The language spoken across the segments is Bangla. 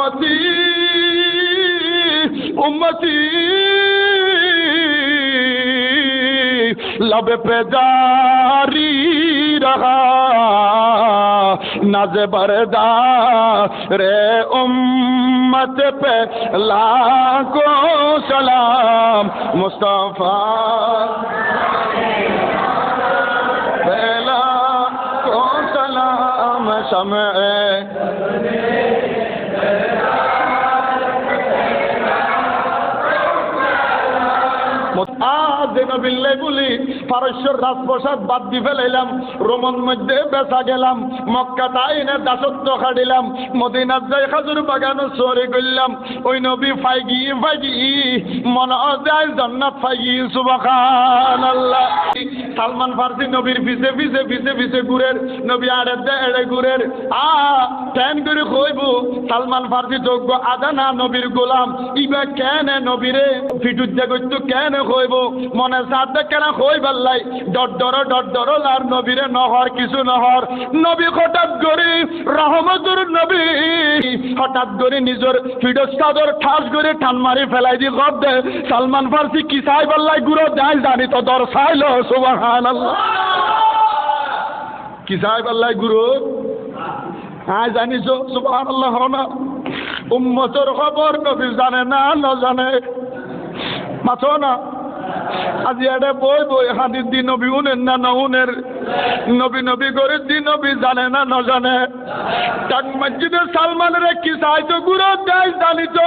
امتی امتی۔ لب پہ جاری رہا، ناز بردا رے امت پہ لاکھوں سلام۔ مصطفیٰ۔ پہلا کو سلام۔ سمے বিল্লেগুলি পারস্যর রাজপ্রসাদ বাদ দিয়ে ফেলাইলাম, রোমন মধ্যে বেচা গেলাম মক্কা তাইনে দাসত্ব খাটিলাম মদিনার যাই খাজুর বাগানে চরে করলাম, ওই নবী ফাইগি ফাইগি, মনে হয় জন্নাত ফাইগি সুবাখান সালমান ফার্সি নবীর পিছে পিছে পিছে পিছে ঘুরের নবী আড়ে দে এড়ে ঘুরের আ ট্যান করে কইব সালমান ফার্সি যোগ্য আদানা নবীর গোলাম। ইবা কেন নবীরে? ফিটুত জাগত কেন কইব মনে সাথে কেন কই বাল্লাই ডর ডর ডর ডর আর নবীরে নহর, কিছু নহর। নবী হঠাৎ করে রহমতুর নবী, হঠাৎ করে নিজের ফিডস ঠাস করে টান মারি ফেলাই দি গপ দে সালমান ফার্সি কি চাই বাল্লাই গুরো যাই জানি তো দর চাইল কি সাহেব আল্লাহ গুরু? হ্যাঁ জানিস সুবাহান আল্লাহ না। উম্মতর খবর জানে না না মাথো না। আজি এটা বই বই হাদির দিন নবী না নউনের নবী নবী করে দিন নবী জানে না, ন জানে। টাক মসজিদে সালমানের কি সাহায্য গুরু দেয় জানি তো।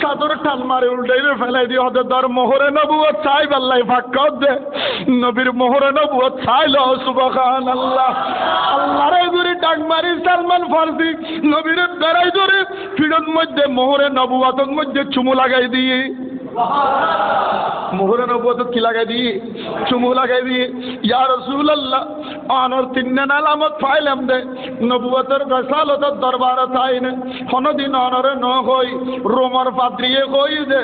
সাদর টান মারে উল্টাই ফেলাই দিয়ে হতে, তার মোহরে নবুয়ত চাই পাল্লাই ফাঁক দে। নবীর মোহরে নবুয়ত চাইল সুবহান আল্লাহ আল্লাহরে গুরি ডাক মারি সালমান ফার্সি, নবীর বেড়াই ধরে ফিরত মধ্যে, মোহরে নবুয়াতের মধ্যে চুমু লাগাই দিয়ে মোহরে নবুয়ত কি লাগাই দিয়ে চুমু লাগাই দিয়ে ইয়া রাসূলুল্লাহ, আনর তিন আলামত ফাইলাম দে। নবুয়তের রসালতের দরবার তাইনে। হনদিন অনরে ন হই, রোমর পাত্রিয়ে কই যে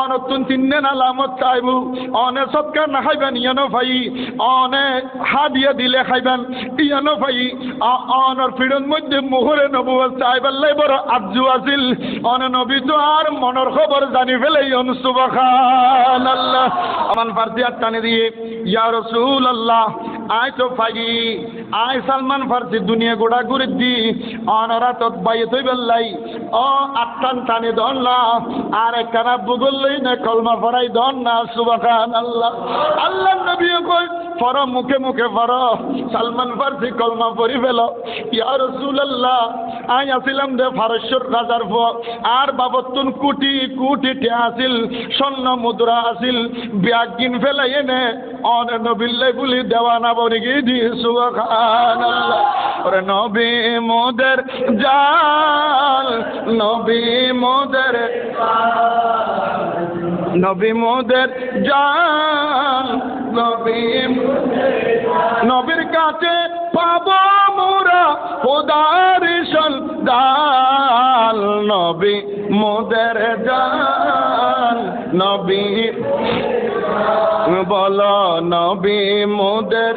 অনতুন তিন আলামত চাইবু। অনে সৎকার না খাইবেন ইয়ানো ভাই। অনে হাদিয়া দিলে খাইবেন ইয়ানো ভাই। অনর ফিরন মধ্যে মোহরে নবুয়ত চাইবার লাই বড় আজু আছিল অনে নবী তো আর মনের খবর জানি ফেলে ইয়ন সুবহান আল্লাহ আমার ফার্সি টানে দিয়ে, ইয়া রসুল আল্লাহ আয় তো ফাগি, আয় সালমান ফার্সি দুনিয়া গোড়া ঘুরে দি, অনরা তত বাইয়ে তৈ বেল্লাই ও আত্মান টানে দন না, আর একখানা বুগল লই না কলমা ফরাই দন না সুবহান আল্লাহ আল্লাহ নবী ফর, মুখে মুখে ফর। সালমান ফার্সি কলমা পড়ি ফেল। ইয়া রসুল আল্লাহ আই আসিলাম দে ফারস্যর রাজার আর বাবতুন কুটি কুটি আসিল স্বর্ণ মুদ্রা আসিল ব্যাগ কিন ফেলাই এনে অন নবিল্লাই বলি দেওয়ানা বনি গিয়ে দিয়ে সুখান ওরে নবী মোদের জাল, নবী মোদের নবী মোদের জাল নবী নবীর কাছে পাব মোরা খোদার সন্তান নবী মোদের জাল নবী বল নবী মোদের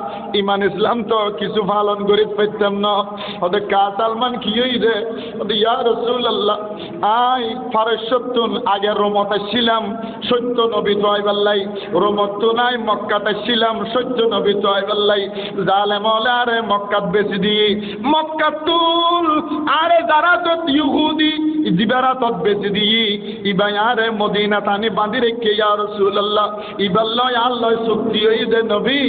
ইমান ইসলাম তো কিছু পালন করি পাইতাম না। ওদের কা সালমান কি হই রে? ওদের ইয়া রসুল্লাহ আই ফারসত্তুন আগে রোমতে ছিলাম, সত্য নবী তো আইবাল্লাই রোমত তো নাই, মক্কাতে ছিলাম, সত্য নবী তো আইবাল্লাই জালেম আরে মক্কাত বেশি দিয়ে মক্কাত তুল আরে যারা তো ইহুদি জিবারা তত বেশি দিয়ে, ইবাই আরে মদিনা তানি বাঁধি রেখে, ইয়া রসুল্লাহ ইবাল্লয় আল্লয় শক্তি হই দে নবী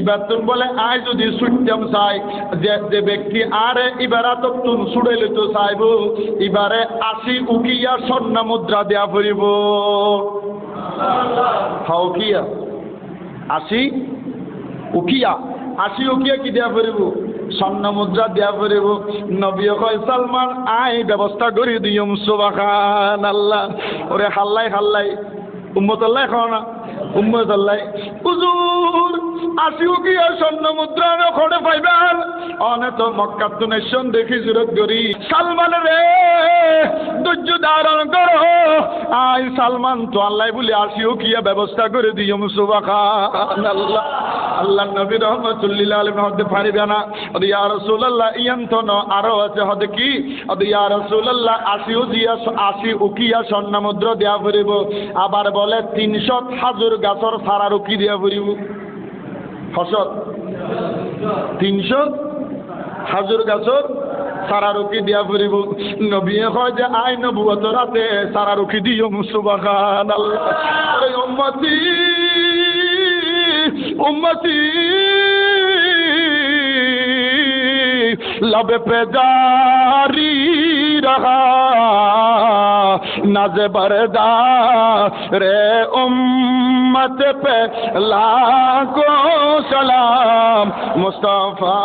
ইবার তুন বলে, আয় যদি সুট্টাম চাই, যে যে ব্যক্তি আরে ইবারা তো তুন সুড়াইলে তো চাইব, ইবারে আসি উকিয়া স্বর্ণ মুদ্রা দেয়া ফুরিব। হাও কিয়া আসি উকিয়া। আসি উকিয়া কি দেয়া ফুরিব? স্বর্ণ মুদ্রা দিয়া করিব নবী কয়, সালমান আই ব্যবস্থা করি দিয়ম সুবাখান আল্লাহ ওরে হাল্লাই হাল্লাই উম্মতাল্লাহ খাওয়া না। কি মুদ্রা তো দেখি সালমান তো আল্লাহ ব্যবস্থা করে দিও আল্লাহ আল্লাহ নবী রহমতুল্লিল না। ওদের ইয়া ন, আরও আছে হতে কি? আসিও দিয়া আসি উকিয়া স্বর্ণ মুদ্র দেয়া ফুরিব আবার বলে তিনশো হাজুর গাছর সার আর কি দিয়া ফুরিব ফসল? তিনশো? হাজুর গাছর সারা রুখি দিয়া ফুরিব নবীয়ে হয় যে আই নবুয়ত রাতে সারা রুখি দিও মুসুবাখান উম্মতি লবে পেজারি রাহা। نز بردا رے امت پہ لاکھوں سلام مصطفیٰ۔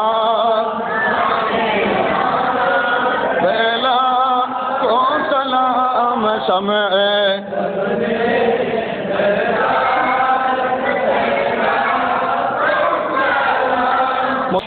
کو سلام سمے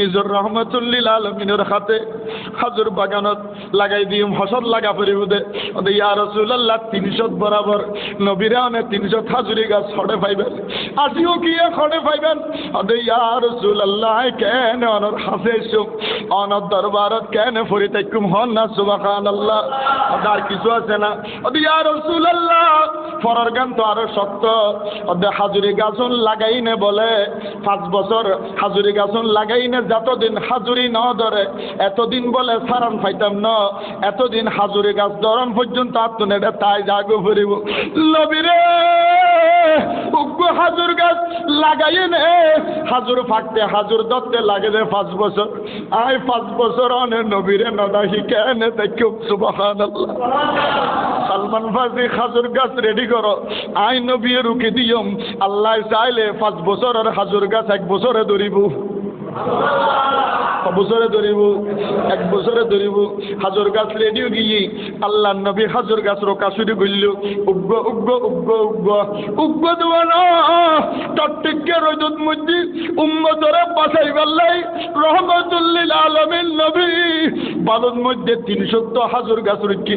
নিজর রহমতুল্লিল আলমিনের হাতে হাজুর বাগানত লাগাই দিম ফসল লাগা পড়িব দে। ওদে ইয়া রসুল্লাহ তিনশো বরাবর নবীরা অনেক তিনশো হাজুরি গাছ ছড়ে পাইবেন। আসিও কি খড়ে পাইবেন? ওদে ইয়া রসুল্লাহ কেন অনর হাসে সুখ অনর দরবারত কেন ফরি তাইকুম হন না? সুবাখান আল্লাহ আর কিছু আছে না? ওদে ইয়া রসুল্লাহ ফরার গান তো আরও শক্ত। ওদে হাজুরি গাছন লাগাই নে বলে, পাঁচ বছর হাজুরি গাছন লাগাই নে যতদিন হাজুরি ন ধরে, এতদিন বলে সারান পাইতাম ন। এতদিন হাজুরি গাছ ধরন পর্যন্ত আত্মনেটা তাই জাগো ফুরিব। লবিরে হাজুর গাছ লাগাই নে। হাজুর ফাঁকতে হাজুর দত্তে লাগে যে পাঁচ বছর। আই পাঁচ বছর অনে নবীরে নদাহি কেন দেখো সুবহান সালমান ফাজি, হাজুর গাছ রেডি করো। আই নবী রুকি দিয়ম। আল্লাহ চাইলে পাঁচ বছরের হাজুর গাছ এক বছরে ধরিব। বছরে ধরিব, এক বছরে ধরিব, হাজর গাছ রেডিও গিয়ে আল্লাহ নবী হাজর গাছ রোকা শুরু করল। উগ্র উগ্র উগ্র উগ্র উগ্র দেওয়ান টটিকে রজত মধ্যে উম্মতরে বাসাই বেল্লাই, রহমতুল্লিল আলমিন নবী। বাদন মধ্যে তিনশো হাজর গাছ রক্ষী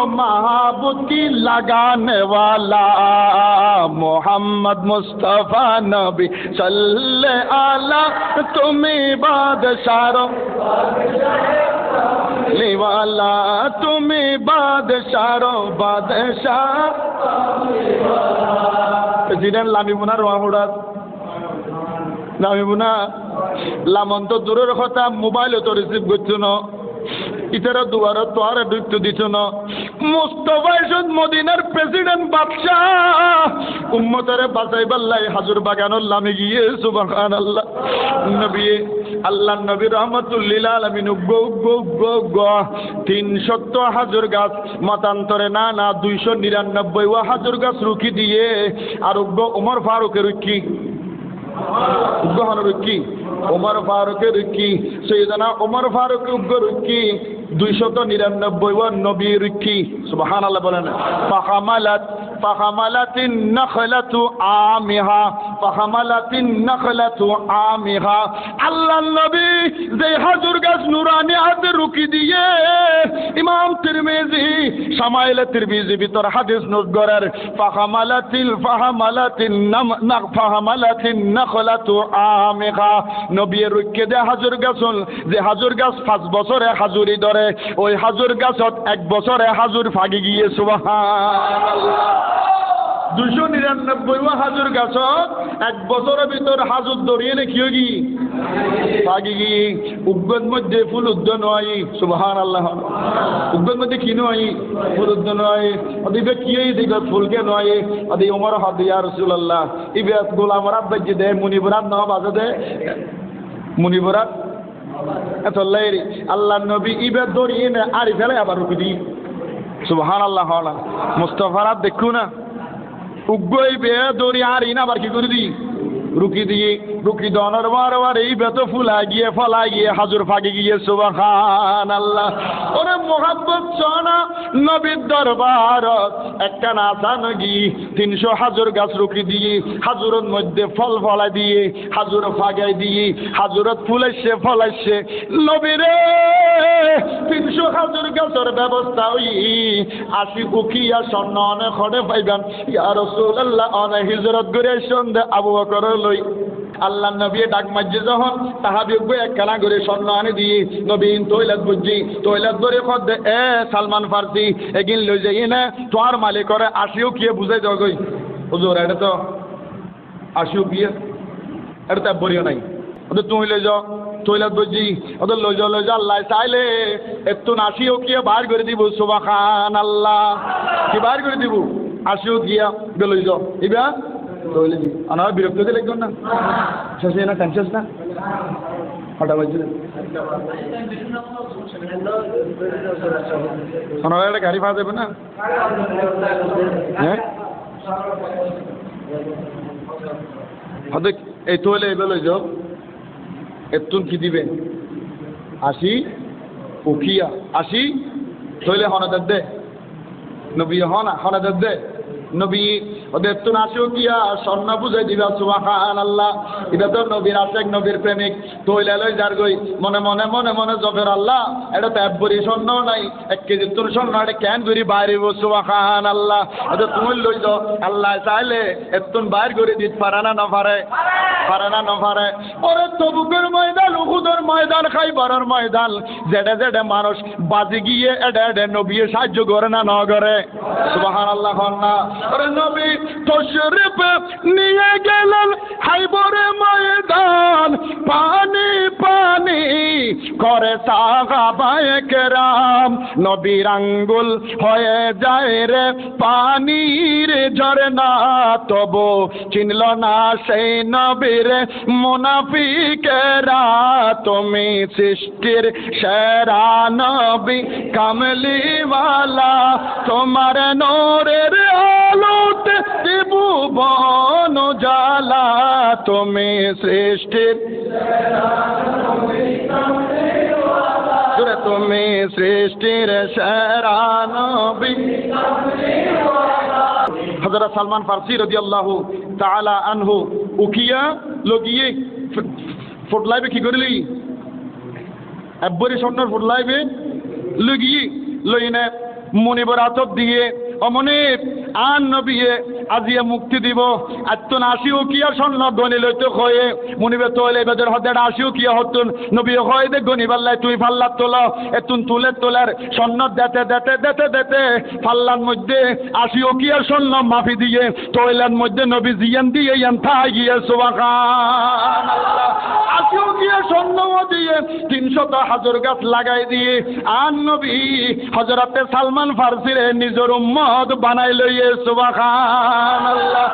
अब्दों को महबूब की लगाने वाला मोहम्मद मुस्तफ़ा नबी सल्ले आला तुम्हें बादशारों वाला तुम्हें बादशारों बादशाह প্রেসিডেন্ট লামিমুনা রোয়াহুড়াত লামিমুনা লামন তো দূরের কথা মোবাইল তো রিসিভ করছো না ইতারা দুয়ারে তোয়ারে ঢুকতে দিছ না। মুস্তফা ইসুদ মদিনার প্রেসিডেন্ট বাদশাহ। উম্মতরে বাঁচাই বাল্লাই হাজুর বাগানোর লামে গিয়ে সুবাহান আল্লাহ নবী আল্লাহ নবী রহমতুল্লিল আলমিন উগ্র উগ্র উগ্র উগ্র তিন সত্তর হাজুর গাছ মতান্তরে না না, দুইশো নিরানব্বই ও হাজুর গাছ রুখি দিয়ে। আর উগ্র উমর ফারুকের রুখি উগ্র হন রুখি ওমর ফারুকের রুখি সৈয়দানা ওমর ফারুক উগ্র রুখি দুইশত নিরানব্বই ও নবী রুখি সুবহান আল্লাহ বলেন, ফাহামালাত ফাহামালাতিন নখলাতু আমিহা ফাহামালাতিন নখলাতু আমিহা। আল্লাহ নবী যে হাজুর গাছ নুরানি হাতে রুকি দিয়ে ইমাম তিরমিজি, সামাইল তিরমিজি ভিতর হাদিস নোট করার, ফাহামালাতিল ফাহামালাতিন নাম নাক ফাহামালাতিন নখলাতু আমিহা নবী রুকে দে হাজুর গাছ যে হাজুর গাছ পাঁচ বছরে হাজুরি ধরে, ওই হাজুর গাছত এক বছরে হাজুর ফাগি গিয়ে সুবাহান দুশো নিরানব্বই হাজুর গাছত এক বছরের ভিতর হাজুর দড়িয়ে নে কিয় গি ফাগি গি উগ্গত মধ্যে ফুল উদ্দ নয় সুবাহান আল্লাহ উগ্গত মধ্যে কি নয়? ফুল উদ্দ নয় ওদিকে কি দিকে ফুলকে নয় ওদি উমর হাদ ইয়া রাসূলুল্লাহ। ইবে গোলাম রাব্বাজ দে মুনিবরাত ন বাজে দে। মুনিবরাত এত লাইরি আল্লাহ নবী ইবে দড়িয়ে নে আরি ফেলে আবার রুকি দি সুবহান আল্লাহ রুকি দিয়ে, রুকি দনের বার এই বেত ফুলা গিয়ে ফলা গিয়ে হাজুর ফাঁকি গিয়ে সুবাহান আল্লাহ ওরে মোহাব্বত চনা নবীর দরবার একটা নাচান গিয়ে তিনশো হাজুর গাছ রুকি দিয়ে, হাজুরের মধ্যে ফল ফলা দিয়ে, হাজুর ফাগাই দিয়ে হাজুরত ফুলাইছে ফলাইছে নবীরে তিনশো হাজুর গাছের ব্যবস্থা ওই আসি উকিয়া স্বর্ণ অনেক খড়ে পাইবেন। ইয়া রসুল্লাহ অনেক হিজরত করে সন্ধে আবু বকর লই। আল্লাহ নবী ডাক মাঝে যখন, তাহাবি এক খেলা করে স্বর্ণ আনি দিয়ে নবীন তৈলাত বুঝছি, তৈলাত ধরে খদ এ, সালমান ফার্সি, এগিন লই যাই না তোমার মালিক করে আসিও কিয়ে বুঝাই দাও গই হুজুর, এটা তো আসিও কিয়ে? এটা তো বলিও নাই। ওদের তুমি লই যাও, তৈলাত বুঝছি ওদের লই যাও লই যাও, আল্লাহ চাইলে একটু আসিও কিয়ে বার করে দিব সুবা খান আল্লাহ কি বার করে দিব? আসিও গিয়া লই যাও। ইবা? তৈলে আমার বিরক্ত দিলে একজন না শেষ না শেষ না কটা বাজছে ওনারা একটা গাড়ি পাওয়া যাবে না হ্যাঁ হয়তো এই তোলে লই যাও এতুন কি দিবে আসি উখিয়া আসি তৈলে হনাদের দে নবী হনা হনাদের দে নবী ওদের তো নাচেও কিয়া স্বর্ণ বুঝাই দিবা সুবাহান আল্লাহ এটা তো নবীর আশেক, নবীর প্রেমিক। তৈলা লই যার গই। মনে মনে মনে মনে জবের আল্লাহ। এটা তো এক বড়ি স্বর্ণ নাই। এক কেজি তোর স্বর্ণ, এটা ক্যান করি বাইরে সুবাহান আল্লাহ এটা তুমি লই যাও আল্লাহ চাইলে এত বাইর করে দিত পারে না না পারে? পারে না না ওরে তবুকের ময়দান, উহুদের ময়দান, খাইবারের ময়দান। জেডে জেডে মানুষ বাজি গিয়ে এডে এডে নবী সাহায্য করে না, ন সুবাহান আল্লাহ না। ওরে নবী, তশরিফ নিয়ে গেলেন ময়দান। পানি পানি করে নবীর আঙ্গুল হয়ে যায় রে পানির ঝরনা তবু চিনল না সেই নবীর মুনাফিকেরা তুমি সৃষ্টির সেরা নবী, কামলিওয়ালা। তোমার নোরের আলোতে ত্রিভুবন জালা তুমি সৃষ্টির তুমি সৃষ্টির সেরা নবী। হযরত সালমান ফার্সি রদি আল্লাহ তালা আনহু উকিয়া লগিয়ে ফুটলাইবে কি করিলি? একবারে স্বর্ণর ফুটলাইবে, লগিয়ে লইনে মনিবর আতব দিয়ে অমনিব আন নবিয়ে আজিয়ে মুক্তি দিব। আত্মন আসিও কিয়া স্বর্ণ গনি লইতে খয়ে মনিবে তোলে বেদের হতে আসিও কিয়া হতুন। নবী হয় দে গনি পাল্লাই তুই ফাল্লাত তোল। এতুন তুলে তোলার স্বর্ণ দেতে দেতে দেতে দেতে ফাল্লার মধ্যে আসিও কিয়া স্বর্ণ মাফি দিয়ে। তোইলার মধ্যে নবী জিয়ান দিয়ে ইয়ান থাই গিয়ে সুবাখান গিয়ে স্বর্ণ দিয়ে তিনশত হাজার গাছ লাগাই দিয়ে আন নবী হজরতে সালমান ফার্সিরে নিজের উম্মত বানাই লইয়ে আল্লাহ